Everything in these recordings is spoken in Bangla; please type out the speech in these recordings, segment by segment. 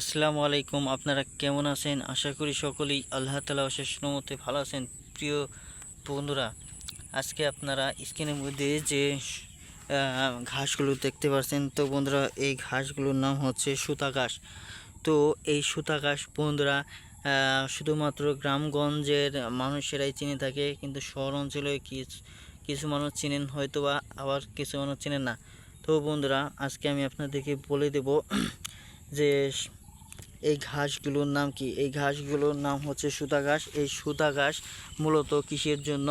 আসসালামু আলাইকুম, আপনারা কেমন আছেন? আশা করি সকলেই আল্লাহ তালা অশেষ ভালো আছেন। প্রিয় বন্ধুরা, আজকে আপনারা স্ক্রিনের মধ্যে যে ঘাসগুলো দেখতে পাচ্ছেন তো বন্ধুরা, এই ঘাসগুলোর নাম হচ্ছে সুতা ঘাস। তো এই সুতা ঘাস বন্ধুরা শুধুমাত্র গ্রামগঞ্জের মানুষেরাই চিনে থাকে, কিন্তু শহর অঞ্চলে কিছু মানুষ চিনেন হয়তো বা আবার কিছু মানুষ চিনেন না। তো বন্ধুরা, আজকে আমি আপনাদেরকে বলে দেব যে এই ঘাসগুলোর নাম কি? এই ঘাসগুলোর নাম হচ্ছে সুতা ঘাস। এই সুতা ঘাস মূলত কৃষির জন্য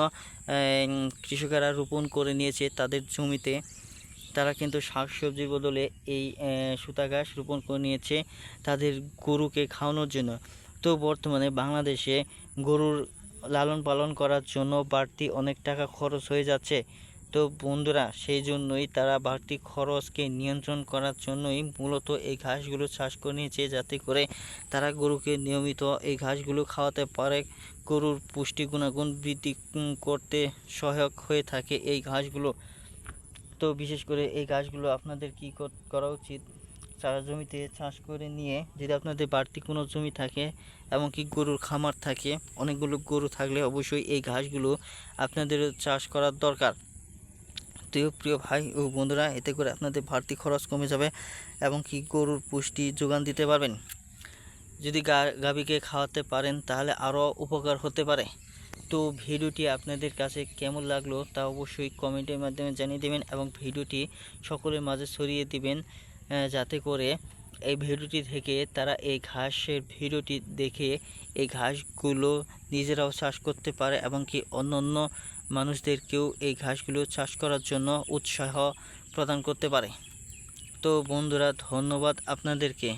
কৃষকেরা রোপণ করে নিয়েছে তাদের জমিতে। তারা কিন্তু শাকসবজির বদলে এই সুতা ঘাস রোপণ করে নিয়েছে তাদের গরুকে খাওয়ানোর জন্য। তো বর্তমানে বাংলাদেশে গরুর লালন পালন করার জন্য বাড়তি অনেক টাকা খরচ হয়ে যাচ্ছে। তো বন্ধুরা সেই জন্যই তারা বাড়তি খরচকে নিয়ন্ত্রণ করার জন্যই মূলত এই ঘাসগুলো চাষ করে নিয়েছে যাতে করে তারা গরুকে নিয়মিত এই ঘাসগুলো খাওয়াতে পারে। গরুর পুষ্টি গুণাগুণ বৃদ্ধি করতে সহায়ক হয়ে থাকে এই ঘাসগুলো। তো বিশেষ করে এই ঘাসগুলো আপনাদের কি কর- উচিত? চারা জমিতে চাষ করে নিয়ে যদি আপনাদের বাড়তি কোনো জমি থাকে এমনকি গরুর খামার থাকে, অনেকগুলো গরু থাকলে অবশ্যই এই ঘাসগুলো আপনাদের চাষ করার দরকার। তো প্রিয় ভাই ও বন্ধুরা, এতে করে আপনাদের বাড়তি খরচ কমে যাবে এবং কি গরুর পুষ্টি যোগান দিতে পারবেন? যদি গাভীকে খাওয়াতে পারেন তাহলে আরও উপকার হতে পারে। তো ভিডিওটি আপনাদের কাছে কেমন লাগল তা অবশ্যই কমেন্টের মাধ্যমে জানিয়ে দেবেন এবং ভিডিওটি সকলের মাঝে ছড়িয়ে দিবেন যাতে করে এই ভিডিওটি থেকে তারা এই ঘাসের ভিডিওটি দেখে এই ঘাসগুলো নিজেরাও চাষ করতে পারে এবং কি অন্য অন্য মানুষদেরকেও এই ঘাসগুলো চাষ করার জন্য উৎসাহ প্রদান করতে পারে। তো বন্ধুরা, ধন্যবাদ আপনাদেরকে।